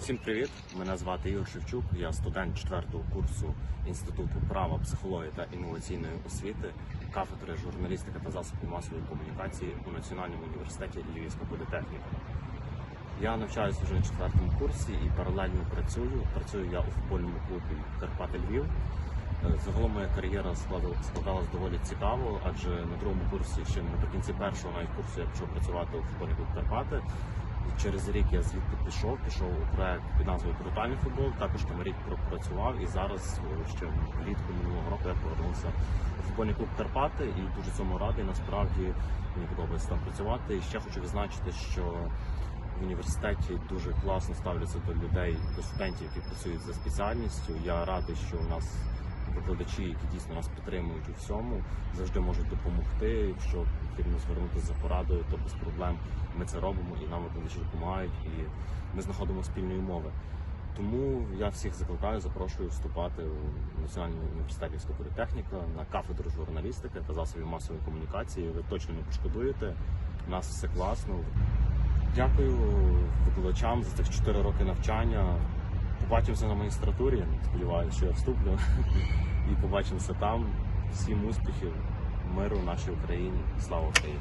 Всім привіт! Мене звати Ігор Шевчук. Я студент 4 курсу Інституту права, психології та інноваційної освіти, кафедри журналістики та засобів масової комунікації у Національному університеті Львівська політехніка. Я навчаюся вже на четвертому курсі і паралельно працюю. Працюю я у футбольному клубі Карпати Львів. Е, Загалом моя кар'єра складала- складалась доволі цікаво, адже на другому курсі, ще наприкінці першого навіть курсу, я почав працювати у футбольному клубі Карпати. Через рік я звідти пішов, пішов у проект під назвою Брутальний футбол. Також там рік пропрацював і зараз е, ще влітку минулого року я повернувся у футбольний клуб Карпати і дуже цьому радий. Насправді мені подобається там працювати. І ще хочу відзначити, що в університеті дуже класно ставляться до людей, до студентів, які працюють за спеціальністю. Я радий, що у нас викладачі, які дійсно нас підтримують у всьому, завжди можуть допомогти. Якщо потрібно звернутися за порадою, то без проблем ми це робимо і нам викладачі допомагають, і ми знаходимо спільної мови. Тому я всіх закликаю, запрошую вступати у Національний університет Львівська політехніка на кафедру журналістики та засобів масової комунікації. Ви точно не пошкодуєте. У нас все класно. Дякую викладачам за цих 4 роки навчання. Побачимося на магістратурі. Сподіваюся, що я вступлю. І побачимося там. Всім успіхів, миру нашій Україні. Слава Україні!